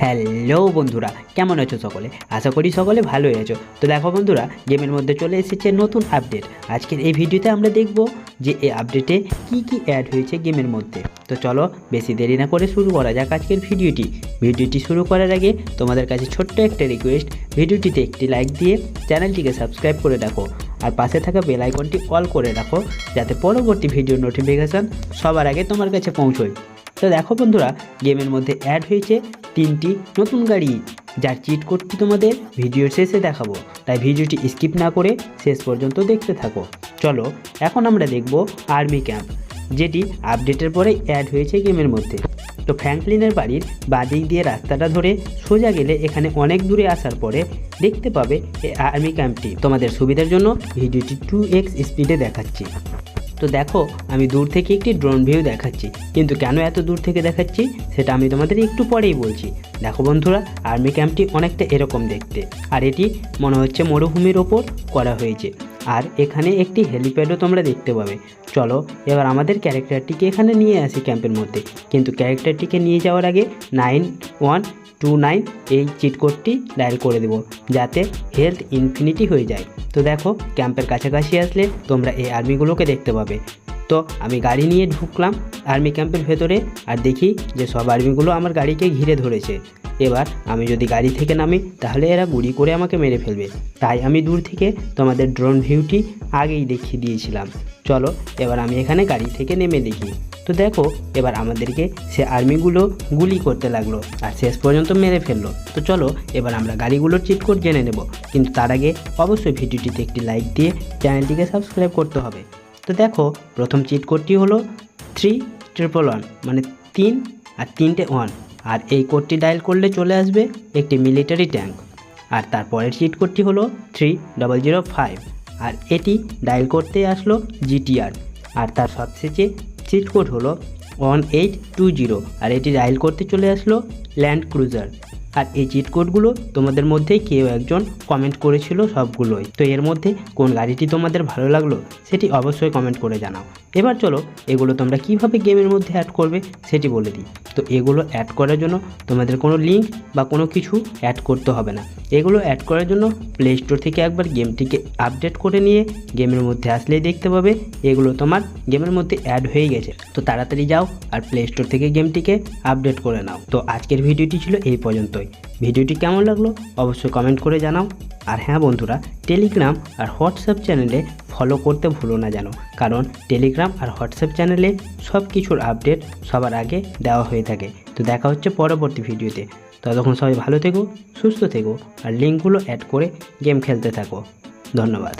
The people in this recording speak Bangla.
হ্যালো বন্ধুরা, কেমন আছো সকলে? আশা করি সকলে ভালোই আছো। তো দেখো বন্ধুরা, গেমের মধ্যে চলে এসেছে নতুন আপডেট। আজকের এই ভিডিওতে আমরা দেখব যে এই আপডেটে কি কি অ্যাড হয়েছে গেমের মধ্যে। তো চলো, বেশি দেরি না করে শুরু করা যাক আজকের ভিডিওটি। ভিডিওটি শুরু করার আগে তোমাদের কাছে ছোট্ট একটা রিকোয়েস্ট ভিডিওটিতে একটি লাইক দিয়ে চ্যানেলটিকে সাবস্ক্রাইব করে রাখো। আর পাশে থাকা বেল আইকনটি অল করে রাখো, যাতে পরবর্তী ভিডিও নোটিফিকেশান সবার আগে তোমার কাছে পৌঁছয়। তো দেখো বন্ধুরা, গেমের মধ্যে অ্যাড হয়েছে তিনটি নতুন গাড়ি যার চিট কোডটি তোমাদের ভিডিওর শেষে দেখাবো। তাই ভিডিওটি স্কিপ না করে শেষ পর্যন্ত দেখতে থাকো। চলো, এখন আমরা দেখব আর্মি ক্যাম্প যেটি আপডেটের পরে অ্যাড হয়েছে গেমের মধ্যে। তো ফ্র্যাঙ্কলিনের বাড়ির বাদিক দিয়ে রাস্তাটা ধরে সোজা গেলে এখানে অনেক দূরে আসার পরে দেখতে পাবে এই আর্মি ক্যাম্পটি তোমাদের সুবিধার জন্য ভিডিওটি টু এক্স স্পিডে দেখাচ্ছি। তো দেখো, আমি দূর থেকে একটি ড্রোন ভিউ দেখাচ্ছি। কিন্তু কেন এত দূর থেকে দেখাচ্ছি? সেটা আমি তোমাদের একটু পরেই বলছি। দেখো বন্ধুরা আর্মি ক্যাম্পটি অনেকটা এরকম দেখতে। আর এটি মনে হচ্ছে মরুভূমির ওপর করা হয়েছে। আর এখানে একটি হেলিপ্যাডও তোমরা দেখতে পাবে। চলো, এবার আমাদের ক্যারেক্টারটিকে এখানে নিয়ে আসি ক্যাম্পের মধ্যে। কিন্তু ক্যারেক্টারটিকে নিয়ে যাওয়ার আগে নাইন ওয়ান টু নাইন এই চিট কোডটি ডায়াল করে দেবো, যাতে হেলথ ইনফিনিটি হয়ে যায়। তো দেখো, ক্যাম্পের কাছাকাছি আসলে তোমরা এই আর্মিগুলোকে দেখতে পাবে। তো আমি গাড়ি নিয়ে ঢুকলাম আর্মি ক্যাম্পের ভেতরে, আর দেখি যে সব আর্মিগুলো আমার গাড়িকে ঘিরে ধরেছে। এবার আমি যদি গাড়ি থেকে নামি, তাহলে এরা গুলি করে আমাকে মেরে ফেলবে। তাই আমি দূর থেকে তোমাদের ড্রোন ভিউটি আগেই দেখিয়ে দিয়েছিলাম। চলো, এবার আমি এখানে গাড়ি থেকে নেমে দেখি। তো দেখো, এবার আমাদেরকে সে আর্মিগুলো গুলি করতে লাগল আর শেষ পর্যন্ত মেরে ফেলল। তো চলো, এবার আমরা গাড়িগুলোর চিট কোড জেনে নেব। কিন্তু তার আগে অবশ্যই ভিডিওটিতে একটি লাইক দিয়ে চ্যানেলটিকে সাবস্ক্রাইব করতে হবে। তো দেখো, প্রথম চিট কোডটি হলো থ্রি ট্রিপল ওয়ান মানে তিন আর তিনটে ওয়ান আর এই কোডটি ডায়াল করলে চলে আসবে একটি মিলিটারি ট্যাঙ্ক। আর তারপরের চিট কোডটি হলো থ্রি ডবল জিরো ফাইভ আর এটি ডায়াল করতে আসলো জিটিআর আর তার সবশেষে চিট কোড হলো ওয়ান এইট টু জিরো আর এটি ডায়াল করতে চলে আসলো ল্যান্ড ক্রুজার আর এই চিট কোডগুলো তোমাদের মধ্যে কেউ একজন কমেন্ট করেছিল সবগুলোই। তো এর মধ্যে কোন গাড়িটি তোমাদের ভালো লাগল সেটি অবশ্যই কমেন্ট করে জানাও। এবার চলো, এগুলো তোমরা কীভাবে গেমের মধ্যে অ্যাড করবে সেটি বলে দিই। তো এগুলো অ্যাড করার জন্য তোমাদের কোনো লিঙ্ক বা কোনো কিছু অ্যাড করতে হবে না। এগুলো অ্যাড করার জন্য প্লে স্টোর থেকে একবার গেমটিকে আপডেট করে নিয়ে গেমের মধ্যে আসলেই দেখতে পাবে, এগুলো তোমার গেমের মধ্যে অ্যাড হয়ে গেছে। তো তাড়াতাড়ি যাও আর প্লে স্টোর থেকে গেমটিকে আপডেট করে নাও। তো আজকের ভিডিওটি ছিল এই পর্যন্তই। ভিডিওটি কেমন লাগল অবশ্যই কমেন্ট করে জানাও। আর হ্যাঁ বন্ধুরা টেলিগ্রাম আর হোয়াটসঅ্যাপ চ্যানেলে ফলো করতে ভুলো না জানো কারণ টেলিগ্রাম আর হোয়াটসঅ্যাপ চ্যানেলে সব কিছুর আপডেট সবার আগে দেওয়া হয়ে থাকে। তো দেখা হচ্ছে পরবর্তী ভিডিওতে। ততক্ষণ সবাই ভালো থেকো, সুস্থ থেকো, আর লিঙ্কগুলো অ্যাড করে গেম খেলতে থাকো। ধন্যবাদ।